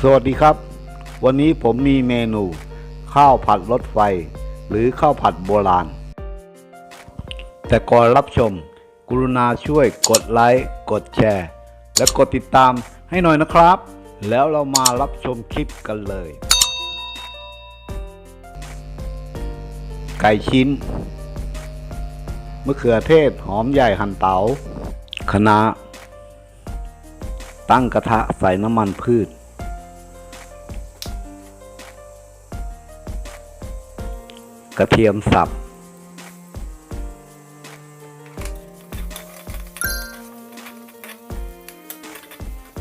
สวัสดีครับ วันนี้ผมมีเมนู ข้าวผัดรถไฟ หรือข้าวผัดโบราณ แต่ก่อนรับชม กรุณาช่วยกดไลค์กดแชร์ และกดติดตามให้หน่อยนะครับ แล้วเรามารับชมคลิปกันเลย ไก่ชิ้นมะเขือเทศหอมใหญ่หั่นเตาคะน้าตั้งกระทะใส่น้ำมันพืช กระเทียมสับ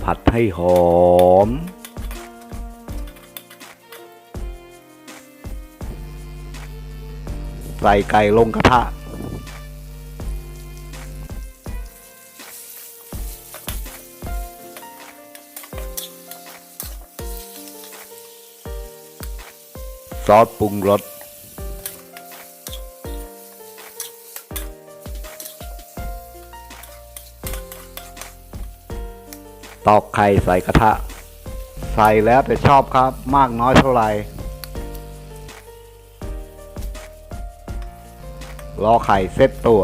ผัดให้หอม ใส่ไก่ลงกระทะซอสปรุงรส ตอกไข่ใส่กระทะ ใส่แล้วแต่ชอบครับ มากน้อยเท่าไหร่รอไข่เซ็ตตัว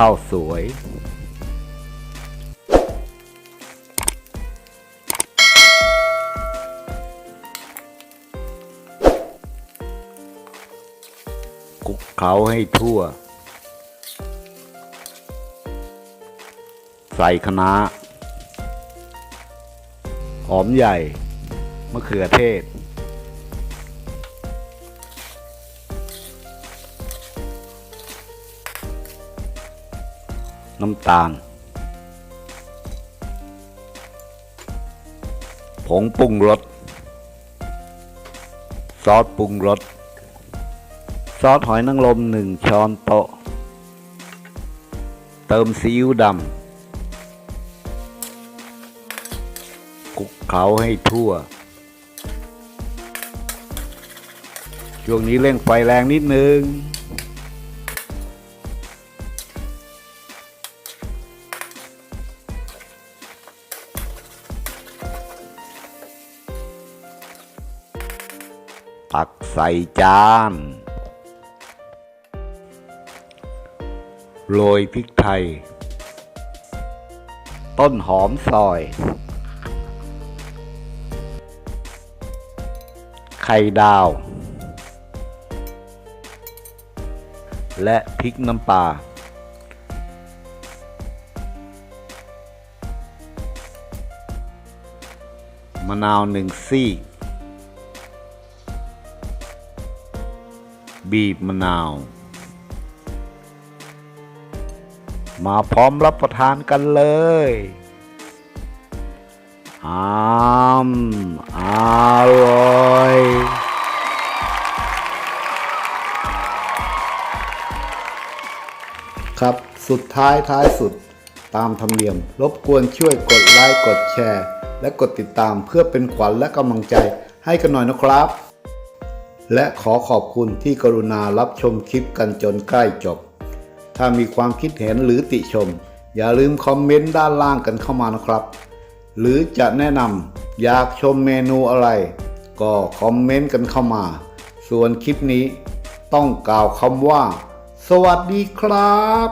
ข้าวสวยคลุกเคล้าให้ทั่ว ใส่คะน้าหอมใหญ่ มะเขือเทศ น้ำตาล ผงปรุงรส ซอสปรุงรส ซอสหอยนางรมหนึ่งช้อนโต๊ะ เติมซีอิ๊วดำคลุกเคล้าให้ทั่ว ช่วงนี้เร่งไฟแรงนิดนึง ตักใส่จาน โรยพริกไทย ต้นหอมซอย ไข่ดาว และพริกน้ำปลามะนาวหนึ่งซี่ บีบมะนาว มาพร้อมรับประทานกันเลยอามอร่อยครับ สุดท้ายท้ายสุดตามธรรมเนียม รบกวนช่วยกดไลค์กดแชร์ และกดติดตามเพื่อเป็นขวัญและกำลังใจให้กันหน่อยนะครับ และขอขอบคุณที่กรุณารับชมคลิปกันจนใกล้จบ ถ้ามีความคิดเห็นหรือติชม อย่าลืมคอมเมนต์ด้านล่างกันเข้ามานะครับ หรือจะแนะนำอยากชมเมนูอะไร ก็คอมเมนต์กันเข้ามา ส่วนคลิปนี้ต้องกล่าวคำว่า สวัสดีครับ